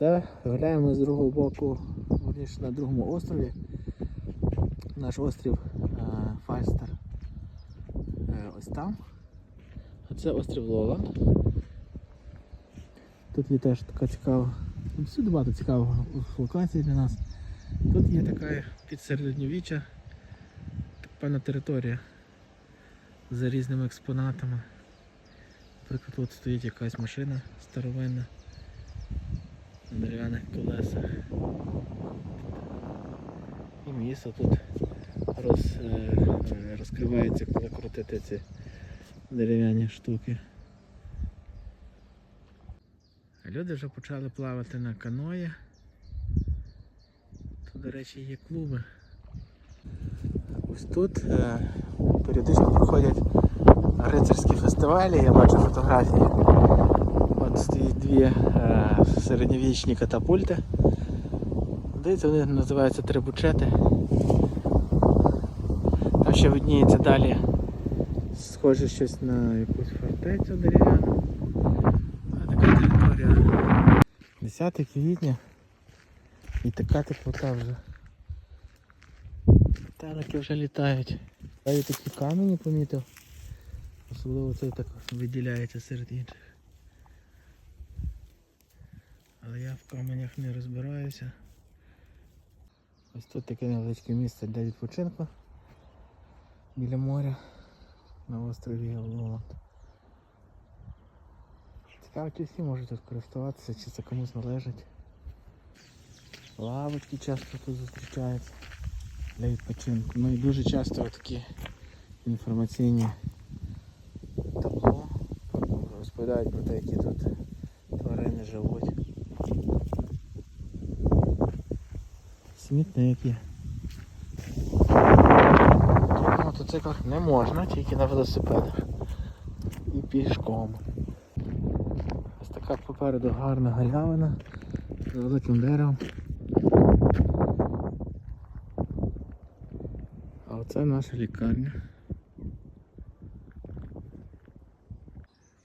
Це гуляємо з другого боку, вірніше, на другому острові. Наш острів е, Фальстер. Е, ось там. А це острів Лоланд. Тут є теж така цікава. ну, Всюди багато цікавих локацій для нас. Тут є така під середньовіччя, так певна територія за різними експонатами. Наприклад, тут стоїть якась машина старовинна на дерев'яних колесах. І місто тут роз, е, розкривається, коли крутити ці дерев'яні штуки. Люди вже почали плавати на каної. Тут, до речі, є клуби. Ось тут е, періодично проходять рицарські фестивалі, я бачу фотографії. Дві е, середньовічні катапульти. Здається, вони називаються трибучети. Там ще видніється далі. Схоже щось на якусь фортецю дерев'яну. Така територія. 10 квітня. І така теплота вже. Танки вже літають. Я такі камені помітив. Особливо цей так виділяється серед інших. Але я в каменях не розбираюся. Ось тут таке невеличке місце для відпочинку біля моря на острові Лоланд. Цікаво, чи всі можуть тут користуватися, чи це комусь належить. Лавочки часто тут зустрічаються для відпочинку. Ну і дуже часто такі інформаційні табло розповідають про те, які тут тварини живуть. Смітники. На мотоциклах не можна, тільки на велосипедах. І пішком. Ось така попереду гарна галявина з великим деревом. А оце наша лікарня.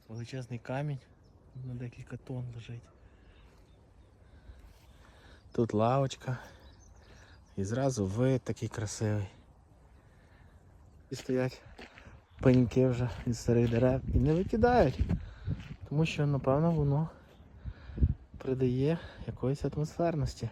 Величезний камінь на декілька тонн лежить. Тут лавочка. І зразу вид такий красивий. І стоять пеньки вже із старих дерев і не викидають. Тому що, напевно, воно придає якоїсь атмосферності.